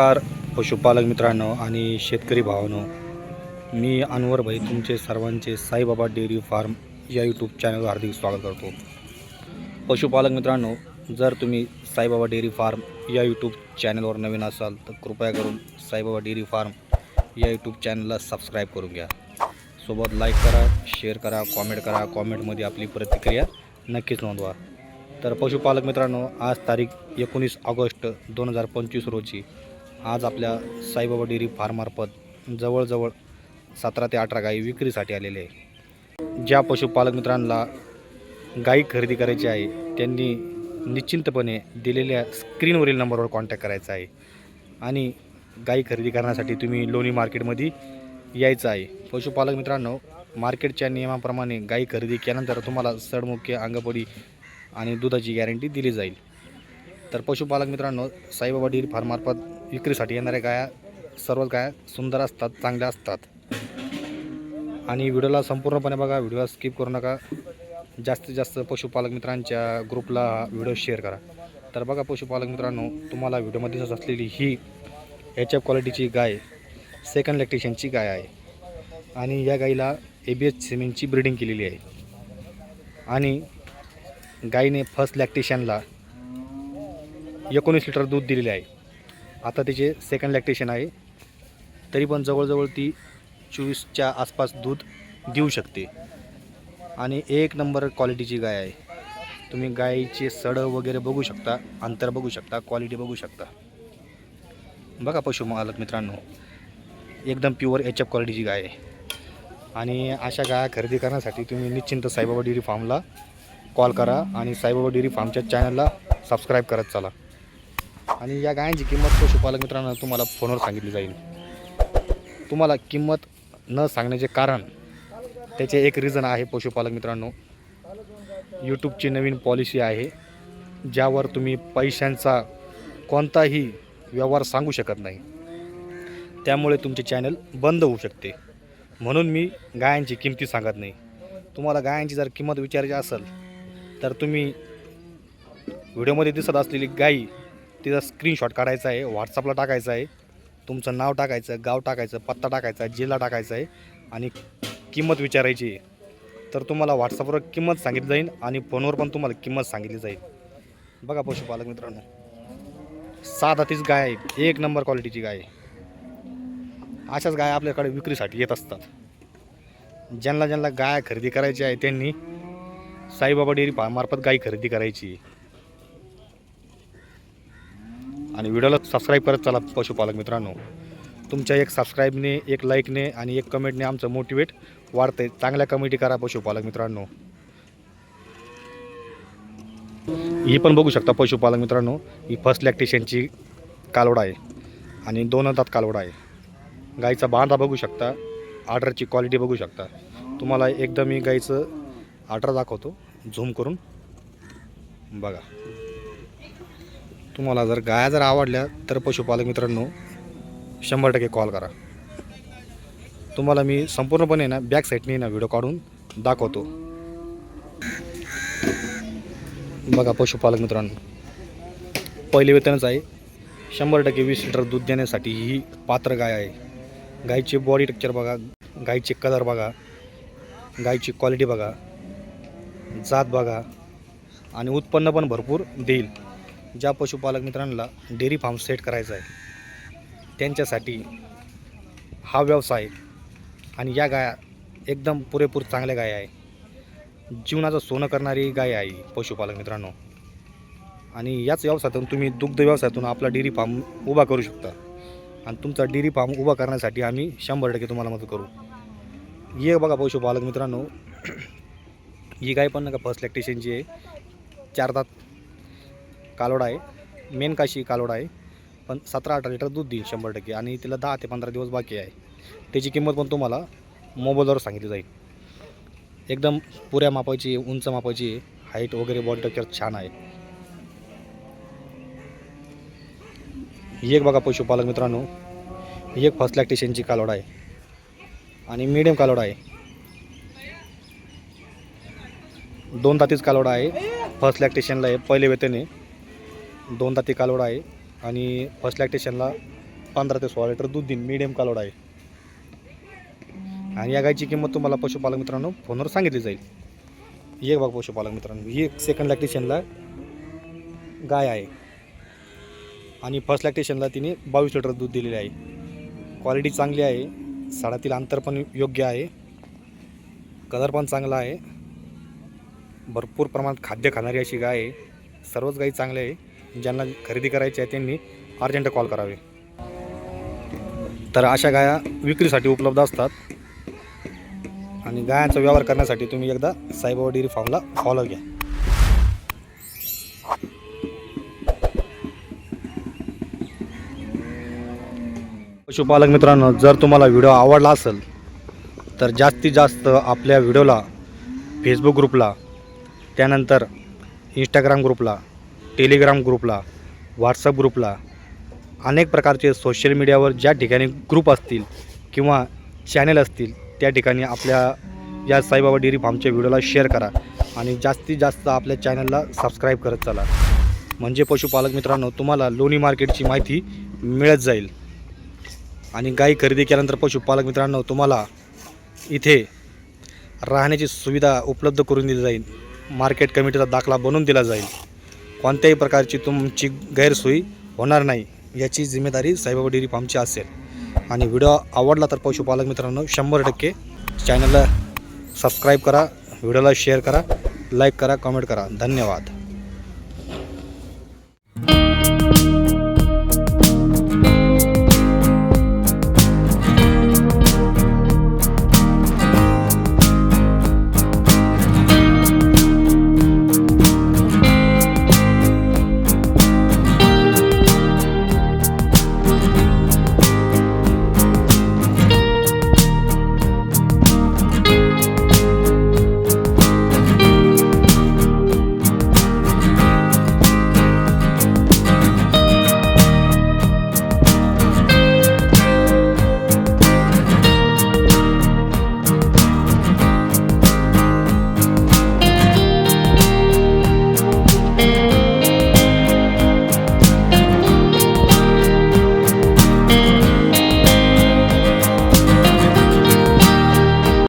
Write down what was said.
नमस्कार पशुपालक मित्रांनो आणि शेतकरी भावांनो. मी अनवर भाई तुमचे सर्वांचे साईबाबा डेअरी फार्म या यूट्यूब चॅनलवर हार्दिक स्वागत करतो. पशुपालक मित्रांनो जर तुम्ही साईबाबा डेअरी फार्म या यूट्यूब चॅनलवर नवीन असाल तर कृपया करून साईबाबा डेअरी फार्म या यूट्यूब चॅनलला सबस्क्राईब करून घ्या. सोबत लाईक करा शेअर करा कॉमेंट करा कॉमेंटमध्ये आपली प्रतिक्रिया नक्कीच नोंदवा. तर पशुपालक मित्रांनो आज तारीख एकोणीस ऑगस्ट दोन हजार पंचवीस रोजी आज आपल्या साईबाबा डेअरी फार्ममार्फत जवळजवळ सतरा ते अठरा गाई विक्रीसाठी आलेले आहे. ज्या पशुपालक मित्रांना गाई खरेदी करायची आहे त्यांनी निश्चिंतपणे दिलेल्या स्क्रीनवरील नंबरवर कॉन्टॅक्ट करायचा आहे. आणि गाई खरेदी करण्यासाठी तुम्ही लोणी मार्केटमध्ये यायचं आहे. पशुपालक मित्रांनो मार्केटच्या नियमाप्रमाणे गाई खरेदी केल्यानंतर तुम्हाला सडमुख्य अंगपडी आणि दुधाची गॅरंटी दिली जाईल. तर पशुपालक मित्रांनो साईबाबा डेअरी फार्ममार्फत विक्रीसाठी येणाऱ्या गाया सर्वच गाया सुंदर असतात चांगल्या असतात. आणि व्हिडिओला संपूर्णपणे बघा व्हिडिओला स्किप करू नका. जास्तीत जास्त पशुपालक मित्रांच्या ग्रुपला व्हिडिओ शेअर करा. तर बघा पशुपालक मित्रांनो तुम्हाला व्हिडिओमध्ये दिसत असलेली ही एच एफ क्वालिटीची गाय सेकंड लॅक्टेशनची गाय आहे. आणि या गाईला ए बी एच सिमेंटची ब्रिडिंग केलेली आहे. आणि गाईने फर्स्ट लॅक्टेशनला एकोणीस लिटर दूध दिलेले आहे. आता तिचे सेकंड लॅक्टेशन आहे. तरी पण जवळजवळ ती चोवीसच्या आसपास दूध देऊ शकते. आणि एक नंबर क्वालिटीची गाय आहे. तुम्ही गायीचे सडं वगैरे बघू शकता अंतर बघू शकता क्वालिटी बघू शकता. बघा पशु मालक मित्रांनो एकदम प्युअर एच एफ क्वालिटीची गाय आहे. आणि अशा गाया खरेदी करण्यासाठी तुम्ही निश्चिंत साईबाबा डेअरी फार्मला कॉल करा आणि साईबाबा डेअरी फार्मच्या चॅनलला सबस्क्राईब करत चला. आणि या गायांची किंमत पशुपालक मित्रांनो तुम्हाला फोनवर सांगितली जाईल. तुम्हाला किंमत न सांगण्याचे कारण त्याचे एक रिझन आहे पशुपालक मित्रांनो. यूट्यूबची नवीन पॉलिसी आहे ज्यावर तुम्ही पैशांचा कोणताही व्यवहार सांगू शकत नाही. त्यामुळे तुमचे चॅनल बंद होऊ शकते. म्हणून मी गायांची किमती सांगत नाही. तुम्हाला गायांची जर किंमत विचारायची असेल तर तुम्ही व्हिडिओमध्ये दिसत असलेली गाई तिचा स्क्रीनशॉट काढायचा आहे व्हॉट्सअपला टाकायचा आहे. तुमचं नाव टाकायचं गाव टाकायचं पत्ता टाकायचा जिल्हा टाकायचा आहे आणि किंमत विचारायची आहे. तर तुम्हाला व्हॉट्सअपवर किंमत सांगितली जाईल आणि फोनवर पण तुम्हाला किंमत सांगितली जाईल. बघा पशुपालक मित्रांनो. साधा तीच गाय आहे. एक नंबर क्वालिटीची गाय आहे. अशाच गाय आपल्याकडे विक्रीसाठी येत असतात. ज्यांना ज्यांना गाय खरेदी करायची आहे त्यांनी साईबाबा डेअरी फार्ममार्फत गाय खरेदी करायची आणि व्हिडिओला सबस्क्राईब करत चला पशुपालक मित्रांनो. तुमच्या एक सबस्क्राईबने एक लाईकने आणि एक कमेंटने आमचं मोटिवेट वाढतंय. चांगल्या कमेंटी करा पशुपालक मित्रांनो. ही पण बघू शकता पशुपालक मित्रांनो ही फर्स्ट लॅक्टेशनची कालवड आहे आणि दोन हातात कालवड आहे. गाईचा बांधा बघू शकता आर्डरची क्वालिटी बघू शकता. तुम्हाला एकदम मी गाईचं आर्डर दाखवतो झूम करून. बघा. तुम्हाला जर गाया जर आवडल्या तर पशुपालक मित्रांनो शंभर टक्के कॉल करा. तुम्हाला मी संपूर्णपणे ना बॅक साईडने ना व्हिडिओ काढून दाखवतो. बघा पशुपालक मित्रांनो पहिले वेतनच आहे. शंभर टक्के वीस लिटर दूध देण्यासाठी ही पात्र गाय आहे. गायची बॉडी टेक्चर बघा गायचे कलर बघा गायची क्वालिटी बघा जात बघा आणि उत्पन्न पण भरपूर देईल. ज्या पशुपालक मित्रांना डेअरी फार्म सेट करायचा आहे त्यांच्यासाठी हा व्यवसाय आणि या गाया एकदम पुरेपूर चांगल्या गाय आहे. जीवनाचं सोनं करणारी गाय आहे पशुपालक मित्रांनो. आणि याच व्यवसायातून तुम्ही दुग्ध व्यवसायातून आपला डेअरी फार्म उभा करू शकता. आणि तुमचा डेअरी फार्म उभा करण्यासाठी आम्ही शंभर टक्के तुम्हाला मदत करू. ये बघा पशुपालक मित्रांनो ही गाय पण नका फर्स्ट लॅक्टेशनची आहे. चार दात कालोडा आहे. मेन काशी कालोडा आहे. पण सतरा अठरा लिटर दूध देईल शंभर टक्के. आणि तिला दहा ते पंधरा दिवस बाकी आहे. त्याची किंमत पण तुम्हाला मोबाईलवर सांगितली जाईल. एकदम पुऱ्या मापाची उंच मापाची हाईट वगैरे बॉडी टक्कर छान आहे. ही एक बघा पशुपालक मित्रांनो. ही एक फर्स्ट लॅक्टेशनची कालोडा आहे. आणि मिडियम कालोडा आहे. दोन दातीच कालोडा आहे. फर्स्ट लॅक्टेशनला आहे. पहिले वेतन आहे. दोन दाती कालवड आहे आणि फर्स्ट लॅक्टेशनला पंधरा ते सोळा लिटर दूध देईन. मिडियम कालवड आहे. आणि या गायची किंमत तुम्हाला पशुपालक मित्रांनो फोनवर सांगितली जाईल. एक भाग पशुपालक मित्रांनो ही एक सेकंड लॅक्टेशनला गाय आहे. आणि फर्स्ट लॅक्टेशनला तिने बावीस लिटर दूध दिलेले आहे. क्वालिटी चांगली आहे. साडातील अंतर पण योग्य आहे. कलर पण चांगला आहे. भरपूर प्रमाणात खाद्य खाणारी अशी गाय आहे. सर्वच गायी चांगल्या आहे. ज्यांना खरेदी करायची आहे त्यांनी अर्जंट कॉल करावे. तर अशा गाया विक्रीसाठी उपलब्ध असतात. आणि गायांचा व्यवहार करण्यासाठी तुम्ही एकदा साईबाबा डेअरी फार्मला फॉलो घ्या. पशुपालक मित्रांनो जर तुम्हाला व्हिडिओ आवडला असेल तर जास्तीत जास्त आपल्या व्हिडिओला फेसबुक ग्रुपला त्यानंतर इंस्टाग्राम ग्रुपला टेलिग्राम ग्रुपला व्हॉट्सअप ग्रुपला अनेक प्रकारचे सोशल मीडियावर ज्या ठिकाणी ग्रुप असतील किंवा चॅनल असतील त्या ठिकाणी आपल्या या साईबाबा डेअरी फार्मच्या व्हिडिओला शेअर करा आणि जास्तीत जास्त आपल्या चॅनलला सबस्क्राईब करत चला. म्हणजे पशुपालक मित्रांनो तुम्हाला लोणी मार्केटची माहिती मिळत जाईल. आणि गाई खरेदी केल्यानंतर पशुपालक मित्रांनो तुम्हाला इथे राहण्याची सुविधा उपलब्ध करून दिली जाईल. मार्केट कमिटीचा दाखला बनवून दिला जाईल. कोणत्याही प्रकारची तुमची गैरसोयी होणार नाही याची जिम्मेदारी साईबाबा डेअरी फार्मची असेल. आणि व्हिडिओ आवडला तर पशुपालक मित्रांनो शंभर टक्के चॅनलला सबस्क्राईब करा व्हिडिओला शेअर करा लाईक करा कमेंट करा. धन्यवाद.